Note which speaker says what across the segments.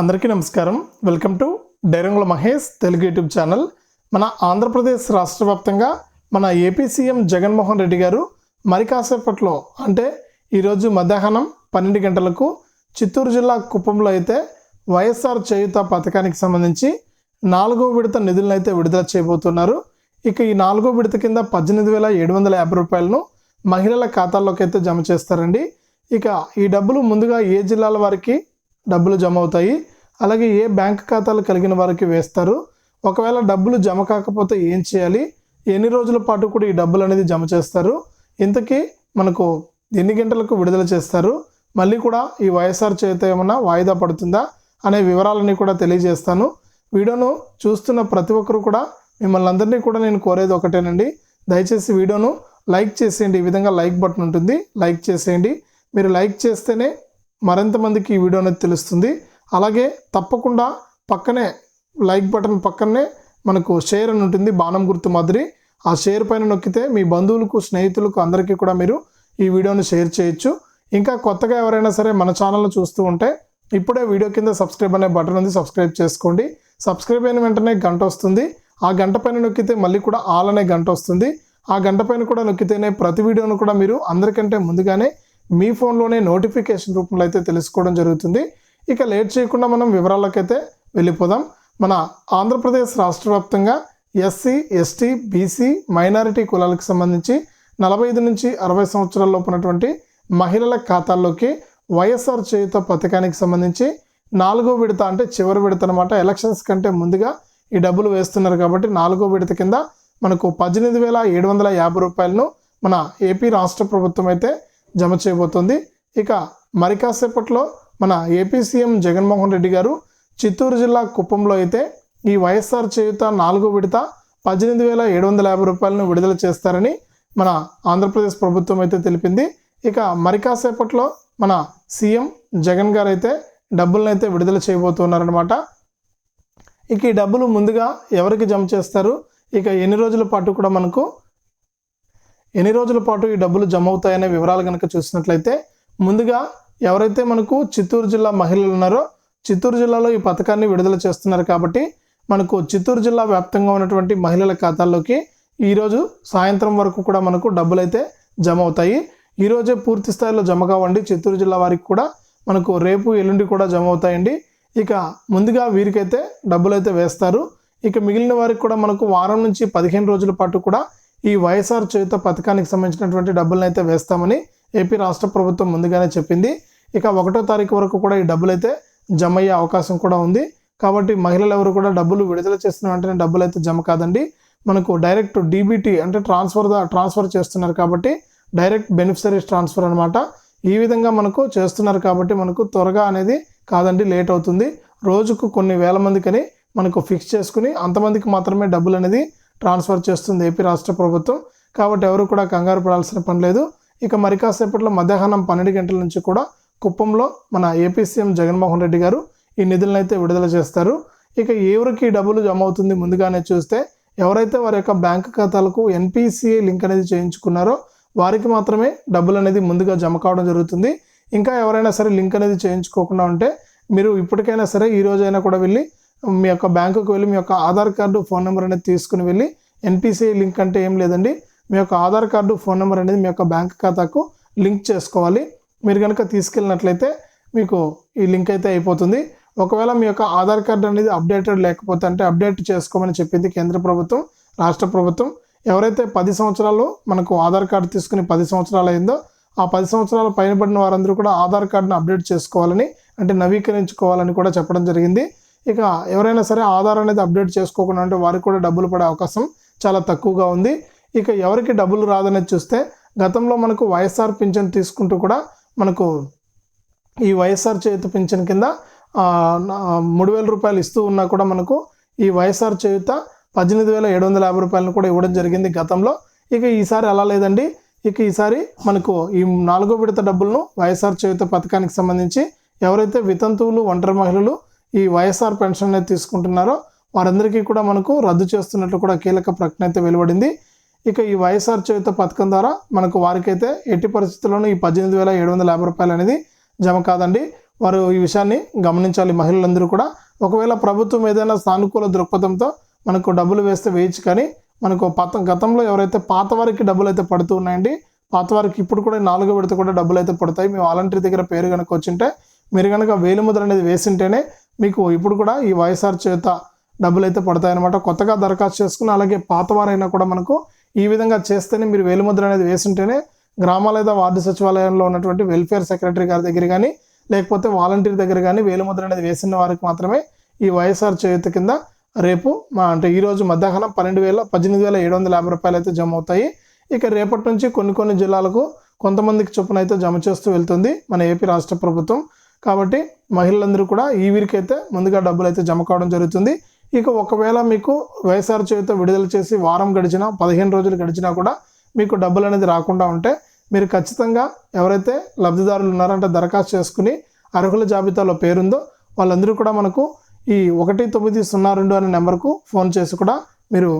Speaker 1: అందరికీ నమస్కారం. Welcome to డైరంగుల మహేష్ తెలుగు యూట్యూబ్ ఛానల్. మన ఆంధ్రప్రదేశ్ రాష్ట్ర వ్యాప్తంగా మన ఏపీ సీఎం జగన్మోహన్ రెడ్డి గారు మరి కాసేపట్లో అంటే ఈరోజు మధ్యాహ్నం పన్నెండు గంటలకు చిత్తూరు జిల్లా కుప్పంలో అయితే వైఎస్ఆర్ చేయుత పథకానికి సంబంధించి నాలుగో విడత నిధులను అయితే విడుదల చేయబోతున్నారు. ఇక ఈ నాలుగో విడత కింద పద్దెనిమిది వేల ఏడు వందల యాభై రూపాయలను మహిళల ఖాతాల్లోకి అయితే జమ చేస్తారండి. ఇక ఈ డబ్బులు ముందుగా ఏ జిల్లాల వారికి డబ్బులు జమ అవుతాయి. అలాగే ఏ బ్యాంక్ ఖాతాలు కలిగిన వారికి వేస్తారు. ఒకవేళ డబ్బులు జమ కాకపోతే ఏం చేయాలి? ఎన్ని రోజుల పాటు కూడా ఈ డబ్బులు అనేది జమ చేస్తారు? ఇంతకీ మనకు ఎన్ని గంటలకు విడుదల చేస్తారు? మళ్ళీ కూడా ఈ వైఎస్ఆర్ చేత ఏమన్నా వాయిదా పడుతుందా? అనే వివరాలన్నీ కూడా తెలియజేస్తాను. వీడియోను చూస్తున్న ప్రతి ఒక్కరు కూడా మిమ్మల్ని అందరినీ కూడా నేను కోరేది ఒకటేనండి. దయచేసి వీడియోను లైక్ చేసేయండి. ఈ విధంగా లైక్ బటన్ ఉంటుంది. లైక్ చేసేయండి. మీరు లైక్ చేస్తేనే మరింత మందికి ఈ వీడియో అనేది తెలుస్తుంది. అలాగే తప్పకుండా పక్కనే లైక్ బటన్ పక్కనే మనకు షేర్ అని ఉంటుంది బాణం గుర్తు మాదిరి. ఆ షేర్ పైన నొక్కితే మీ బంధువులకు స్నేహితులకు అందరికీ కూడా మీరు ఈ వీడియోని షేర్ చేయొచ్చు. ఇంకా కొత్తగా ఎవరైనా సరే మన ఛానల్ను చూస్తూ ఉంటే ఇప్పుడే వీడియో కింద సబ్స్క్రైబ్ అనే బటన్ ఉంది సబ్స్క్రైబ్ చేసుకోండి. సబ్స్క్రైబ్ అయిన వెంటనే గంట వస్తుంది. ఆ గంట పైన నొక్కితే మళ్ళీ కూడా ఆల్ అనే గంట వస్తుంది. ఆ గంట పైన కూడా నొక్కితేనే ప్రతి వీడియోను కూడా మీరు అందరికంటే ముందుగానే మీ ఫోన్లోనే నోటిఫికేషన్ రూపంలో అయితే తెలుసుకోవడం జరుగుతుంది. ఇక లేట్ చేయకుండా మనం వివరాలకైతే వెళ్ళిపోదాం. మన ఆంధ్రప్రదేశ్ రాష్ట్ర వ్యాప్తంగా ఎస్సీ ఎస్టీ బీసీ మైనారిటీ కులాలకు సంబంధించి నలభై ఐదు నుంచి అరవై సంవత్సరాల లోపునటువంటి మహిళల ఖాతాల్లోకి వైఎస్ఆర్ చేయుత పథకానికి సంబంధించి నాలుగో విడత అంటే చివరి విడత అనమాట ఎలక్షన్స్ కంటే ముందుగా ఈ డబ్బులు వేస్తున్నారు కాబట్టి నాలుగో విడత కింద మనకు పద్దెనిమిది వేల ఏడు వందల యాభై రూపాయలను మన ఏపీ రాష్ట్ర ప్రభుత్వం అయితే జమ చేయబోతుంది. ఇక మరి కాసేపట్లో మన ఏపీ సీఎం జగన్మోహన్ రెడ్డి గారు చిత్తూరు జిల్లా కుప్పంలో అయితే ఈ వైఎస్ఆర్ చేయుత నాలుగో విడత పద్దెనిమిది వేల ఏడు వందల యాభై రూపాయలను విడుదల చేస్తారని మన ఆంధ్రప్రదేశ్ ప్రభుత్వం అయితే తెలిపింది. ఇక మరి కాసేపట్లో మన సీఎం జగన్ గారు అయితే డబ్బులను అయితే విడుదల చేయబోతున్నారనమాట ఇక ఈ డబ్బులు ముందుగా ఎవరికి జమ చేస్తారు? ఇక ఎన్ని రోజుల పాటు కూడా మనకు ఎన్ని రోజుల పాటు ఈ డబ్బులు జమ అవుతాయనే వివరాలు కనుక చూసినట్లయితే ముందుగా ఎవరైతే మనకు చిత్తూరు జిల్లా మహిళలు ఉన్నారో చిత్తూరు జిల్లాలో ఈ పథకాన్ని విడుదల చేస్తున్నారు కాబట్టి మనకు చిత్తూరు జిల్లా వ్యాప్తంగా ఉన్నటువంటి మహిళల ఖాతాల్లోకి ఈరోజు సాయంత్రం వరకు కూడా మనకు డబ్బులు అయితే జమ అవుతాయి ఈరోజే పూర్తి స్థాయిలో జమ కావండి. చిత్తూరు జిల్లా వారికి కూడా మనకు రేపు ఎల్లుండి కూడా జమ అవుతాయండి ఇక ముందుగా వీరికైతే డబ్బులు అయితే వేస్తారు. ఇక మిగిలిన వారికి కూడా మనకు వారం నుంచి పదిహేను రోజుల పాటు కూడా ఈ వైఎస్ఆర్ చేత పథకానికి సంబంధించినటువంటి డబ్బులను అయితే వేస్తామని ఏపీ రాష్ట్ర ప్రభుత్వం ముందుగానే చెప్పింది. ఇక ఒకటో తారీఖు వరకు కూడా ఈ డబ్బులు అయితే జమ అయ్యే అవకాశం కూడా ఉంది. కాబట్టి మహిళలు ఎవరు కూడా డబ్బులు విడుదల చేస్తున్న వెంటనే డబ్బులు అయితే జమ కాదండి. మనకు డైరెక్ట్ డీబీటీ అంటే ట్రాన్స్ఫర్ ట్రాన్స్ఫర్ చేస్తున్నారు కాబట్టి డైరెక్ట్ బెనిఫిషరీస్ ట్రాన్స్ఫర్ అనమాట ఈ విధంగా మనకు చేస్తున్నారు కాబట్టి మనకు త్వరగా అనేది కాదండి లేట్ అవుతుంది. రోజుకు కొన్ని వేల మందికని మనకు ఫిక్స్ చేసుకుని అంతమందికి మాత్రమే డబ్బులు అనేది ట్రాన్స్ఫర్ చేస్తుంది ఏపీ రాష్ట్ర ప్రభుత్వం. కాబట్టి ఎవరు కూడా కంగారు పడాల్సిన పని లేదు. ఇక మరి కాసేపట్లో మధ్యాహ్నం పన్నెండు గంటల నుంచి కూడా కుప్పంలో మన ఏపీ సీఎం జగన్మోహన్ రెడ్డి గారు ఈ నిధులను అయితే విడుదల చేస్తారు. ఇక ఎవరికి డబ్బులు జమ అవుతుంది ముందుగానే చూస్తే ఎవరైతే వారి యొక్క బ్యాంక్ ఖాతాలకు ఎన్పిసిఐ లింక్ అనేది చేయించుకున్నారో వారికి మాత్రమే డబ్బులు అనేది ముందుగా జమ కావడం జరుగుతుంది. ఇంకా ఎవరైనా సరే లింక్ అనేది చేయించుకోకుండా ఉంటే మీరు ఇప్పటికైనా సరే ఈ రోజైనా కూడా వెళ్ళి మీ యొక్క బ్యాంకుకు వెళ్ళి మీ యొక్క ఆధార్ కార్డు ఫోన్ నెంబర్ అనేది తీసుకుని వెళ్ళి ఎన్పిసిఐ లింక్ అంటే ఏం లేదండి. మీ యొక్క ఆధార్ కార్డు ఫోన్ నెంబర్ అనేది మీ యొక్క బ్యాంక్ ఖాతాకు లింక్ చేసుకోవాలి. మీరు కనుక తీసుకెళ్ళినట్లయితే మీకు ఈ లింక్ అయితే అయిపోతుంది. ఒకవేళ మీ యొక్క ఆధార్ కార్డు అనేది అప్డేటెడ్ లేకపోతే అంటే అప్డేట్ చేసుకోమని చెప్పింది కేంద్ర ప్రభుత్వం రాష్ట్ర ప్రభుత్వం. ఎవరైతే పది సంవత్సరాలు మనకు ఆధార్ కార్డు తీసుకుని పది సంవత్సరాలు అయిందో ఆ పది సంవత్సరాలు పైన పడిన వారందరూ కూడా ఆధార్ కార్డును అప్డేట్ చేసుకోవాలని అంటే నవీకరించుకోవాలని కూడా చెప్పడం జరిగింది. ఇక ఎవరైనా సరే ఆధార్ అనేది అప్డేట్ చేసుకోకుండా ఉంటే వారికి కూడా డబ్బులు పడే అవకాశం చాలా తక్కువగా ఉంది. ఇక ఎవరికి డబ్బులు రాదనేది చూస్తే గతంలో మనకు వైఎస్ఆర్ పింఛన్ తీసుకుంటూ కూడా మనకు ఈ వైఎస్ఆర్ చేయుత పింఛన్ కింద మూడు వేల రూపాయలు ఇస్తూ ఉన్నా కూడా మనకు ఈ వైఎస్ఆర్ చేయుత పద్దెనిమిది వేల ఏడు వందల యాభై రూపాయలను కూడా ఇవ్వడం జరిగింది గతంలో. ఇక ఈసారి అలా లేదండి. ఇక ఈసారి మనకు ఈ నాలుగో విడత డబ్బులను వైఎస్ఆర్ చేయుత పథకానికి సంబంధించి ఎవరైతే వితంతువులు ఒంటరి మహిళలు ఈ వైఎస్ఆర్ పెన్షన్ అనేది తీసుకుంటున్నారో వారందరికీ కూడా మనకు రద్దు చేస్తున్నట్లు కూడా కీలక ప్రకటన అయితే వెలువడింది. ఇక ఈ వైఎస్ఆర్ చేయుత పథకం ద్వారా మనకు వారికైతే ఎట్టి పరిస్థితుల్లోనూ ఈ పద్దెనిమిది వేల ఏడు వందల యాభై రూపాయలు అనేది జమ కాదండి. వారు ఈ విషయాన్ని గమనించాలి మహిళలందరూ కూడా. ఒకవేళ ప్రభుత్వం ఏదైనా సానుకూల దృక్పథంతో మనకు డబ్బులు వేస్తే వేయచ్చు కానీ మనకు పత గతంలో ఎవరైతే పాత వారికి డబ్బులు అయితే పడుతూ ఉన్నాయండి పాత వారికి ఇప్పుడు కూడా నాలుగో విడత కూడా డబ్బులు అయితే పడతాయి. మీ వాలంటీర్ దగ్గర పేరు కనుక వచ్చింటే మీరు కనుక వేలిముద్ర అనేది వేసింటేనే మీకు ఇప్పుడు కూడా ఈ వైఎస్ఆర్ చేత డబ్బులు అయితే పడతాయన్నమాట. కొత్తగా దరఖాస్తు చేసుకుని అలాగే పాత వారైనా కూడా మనకు ఈ విధంగా చేస్తేనే మీరు వేలిముద్ర అనేది వేసింటేనే గ్రామ లేదా వార్డు సచివాలయంలో ఉన్నటువంటి వెల్ఫేర్ సెక్రటరీ గారి దగ్గర కానీ లేకపోతే వాలంటీర్ దగ్గర కానీ వేలిముద్ర అనేది వేసిన వారికి మాత్రమే ఈ వైఎస్ఆర్ చేయుత కింద రేపు మా అంటే ఈ రోజు మధ్యాహ్నం పన్నెండు వేల పద్దెనిమిది వేల ఏడు వందల యాభై రూపాయలు అయితే జమ అవుతాయి. ఇక రేపటి నుంచి కొన్ని కొన్ని జిల్లాలకు కొంతమందికి చొప్పున అయితే జమ చేస్తూ వెళ్తుంది మన ఏపీ రాష్ట్ర ప్రభుత్వం. కాబట్టి మహిళలందరూ కూడా ఈ వీరికైతే ముందుగా డబ్బులు అయితే జమ కావడం జరుగుతుంది. ఇక ఒకవేళ మీకు వైఎస్ఆర్ చేతితో విడుదల చేసి వారం గడిచినా పదిహేను రోజులు గడిచినా కూడా మీకు డబ్బులు అనేది రాకుండా ఉంటే మీరు ఖచ్చితంగా ఎవరైతే లబ్ధిదారులు ఉన్నారంటే దరఖాస్తు చేసుకుని అర్హుల జాబితాలో పేరుందో వాళ్ళందరూ కూడా మనకు ఈ ఒకటి తొమ్మిది సున్నా రెండు అనే నెంబర్కు ఫోన్ చేసి కూడా మీరు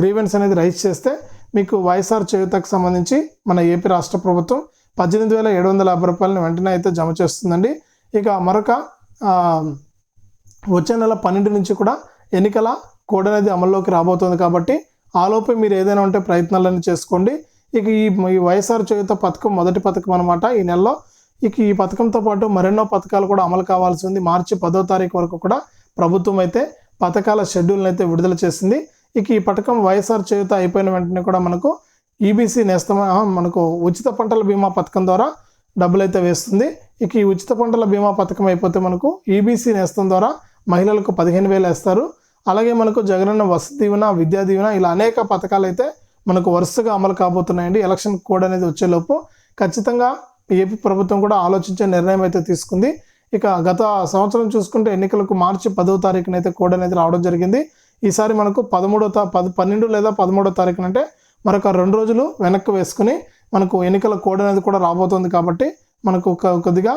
Speaker 1: గ్రీవెన్స్ అనేది రైజ్ చేస్తే మీకు వైఎస్ఆర్ చేయుతకు సంబంధించి మన ఏపీ రాష్ట్ర ప్రభుత్వం పద్దెనిమిది వేల ఏడు వందల యాభై రూపాయలను వెంటనే అయితే జమ చేస్తుందండి. ఇక మరొక వచ్చే నెల పన్నెండు నుంచి కూడా ఎన్నికల కోడ్ అనేది అమల్లోకి రాబోతుంది కాబట్టి ఆలోపే మీరు ఏదైనా ఉంటే ప్రయత్నాలన్నీ చేసుకోండి. ఇక ఈ ఈ వైఎస్ఆర్ చేయుత పథకం మొదటి పథకం అనమాట ఈ నెలలో ఇక ఈ పథకంతో పాటు మరెన్నో పథకాలు కూడా అమలు కావాల్సి ఉంది. మార్చి పదో తారీఖు వరకు కూడా ప్రభుత్వం అయితే పథకాల షెడ్యూల్ని అయితే విడుదల చేసింది. ఇక ఈ పథకం వైఎస్ఆర్ చేయుత అయిపోయిన వెంటనే కూడా మనకు ఈబీసీ నేస్తం మనకు ఉచిత పంటల బీమా పథకం ద్వారా డబ్బులు అయితే వేస్తుంది. ఇక ఈ ఉచిత పంటల బీమా పథకం అయిపోతే మనకు ఈబీసీ నేస్తం ద్వారా మహిళలకు పదిహేను వేలు వేస్తారు. అలాగే మనకు జగనన్న వసతి దీవెన విద్యా దీవెన ఇలా అనేక పథకాలు అయితే మనకు వరుసగా అమలు కాబోతున్నాయండి. ఎలక్షన్ కోడ్ అనేది వచ్చేలోపు ఖచ్చితంగా ఏపీ ప్రభుత్వం కూడా ఆలోచించే నిర్ణయం అయితే తీసుకుంది. ఇక గత సంవత్సరం చూసుకుంటే ఎన్నికలకు మార్చి పదో తారీఖున అయితే కోడ్ అనేది రావడం జరిగింది. ఈసారి మనకు పదమూడో తా పద పన్నెండు లేదా పదమూడో తారీఖున అంటే మరొక రెండు రోజులు వెనక్కి వేసుకుని మనకు ఎన్నికల కోడ్ అనేది కూడా రాబోతుంది కాబట్టి మనకు కొద్దిగా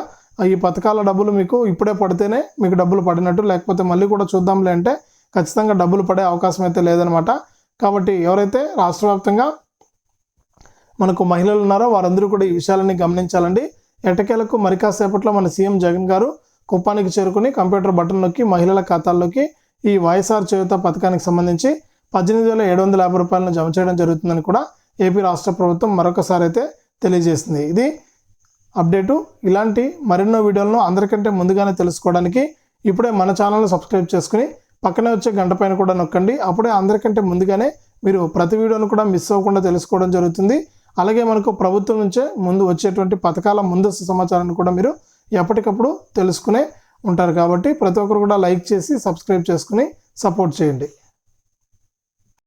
Speaker 1: ఈ పథకాల డబ్బులు మీకు ఇప్పుడే పడితేనే మీకు డబ్బులు పడినట్టు లేకపోతే మళ్ళీ కూడా చూద్దాంలే అంటే ఖచ్చితంగా డబ్బులు పడే అవకాశం అయితే లేదనమాట. కాబట్టి ఎవరైతే రాష్ట్ర వ్యాప్తంగా మనకు మహిళలు ఉన్నారో వారందరూ కూడా ఈ విషయాలని గమనించాలండి. ఎటకేలకు మరి కాసేపట్లో మన సీఎం జగన్ గారు కుప్పానికి చేరుకుని కంప్యూటర్ బటన్ నొక్కి మహిళల ఖాతాల్లోకి ఈ వైఎస్ఆర్ చేయుత పథకానికి సంబంధించి పద్దెనిమిది వేల ఏడు వందల యాభై రూపాయలను జమ చేయడం జరుగుతుందని కూడా ఏపీ రాష్ట్ర ప్రభుత్వం మరొకసారి అయితే తెలియజేసింది. ఇది అప్డేటు ఇలాంటి మరెన్నో వీడియోలను అందరికంటే ముందుగానే తెలుసుకోవడానికి ఇప్పుడే మన ఛానల్ని సబ్స్క్రైబ్ చేసుకుని పక్కనే వచ్చే గంట పైన కూడా నొక్కండి. అప్పుడే అందరికంటే ముందుగానే మీరు ప్రతి వీడియోను కూడా మిస్ అవ్వకుండా తెలుసుకోవడం జరుగుతుంది. అలాగే మనకు ప్రభుత్వం నుంచే ముందు వచ్చేటువంటి పథకాల ముందస్తు సమాచారాన్ని కూడా మీరు ఎప్పటికప్పుడు తెలుసుకునే ఉంటారు. కాబట్టి ప్రతి ఒక్కరు కూడా లైక్ చేసి సబ్స్క్రైబ్ చేసుకుని సపోర్ట్ చేయండి.